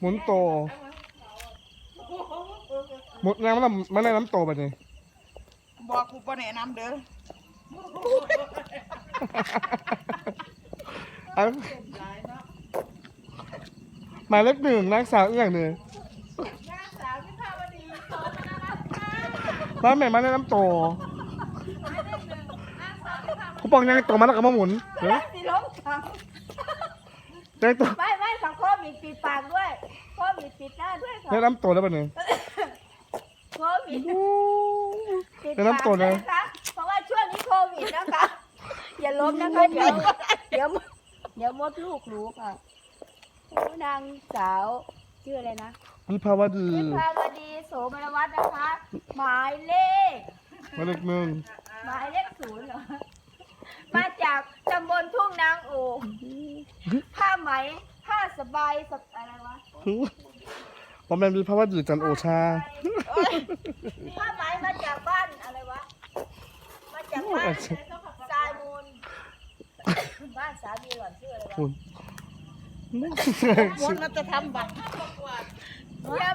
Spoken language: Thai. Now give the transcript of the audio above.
หมุนโต หมุนน้ำมันมันได้น้ำโตแบบนี้บอกกูบ่แนะนำเด้ออันหมายเลขหนึ่งนางสาวอีกอย่างหนึ่งนางสาวที่ภาวดีโตมาน่ารักมากร้านแม่มาได้น้ำโตเขาบอกยังไงโตมาแล้วก็มาหมุนเดี๋ยว สิลงถัง ยังไงโตไม่ไม่สังโควิดปิดปากด้วยโควิดปิดหน้าด้วยค่ะได้น้ำโตแล้วแบบนี้โควิดปิดได้น้ำโตเลยนะคะเพราะว่าช่วงนี้โควิดนะคะ อย่าล้มนะคะเดี๋ยวเดี๋ยวเดี๋ยวมดลูกรู้ค่ะโอ้นางสาวชื่ออะไรนะวิภาวดีวิภาวดีโสมนวัฒน์นะคะ หมายเลข หมายเลขหนึ่งหมายเลขศูนย์เหรอ มาจากตำบลทุ่งนางโอ่ง ผ้าไหม ผ้าสบายสบอะไรวะผมเป็นวิภาวดีจันทร์โอชา ผ้าไหมมาจากบ้านอะไรวะ มาจากบ้านทรายมูลบ้านสามีหล่อนชื่ออะไรวะคุณมดมั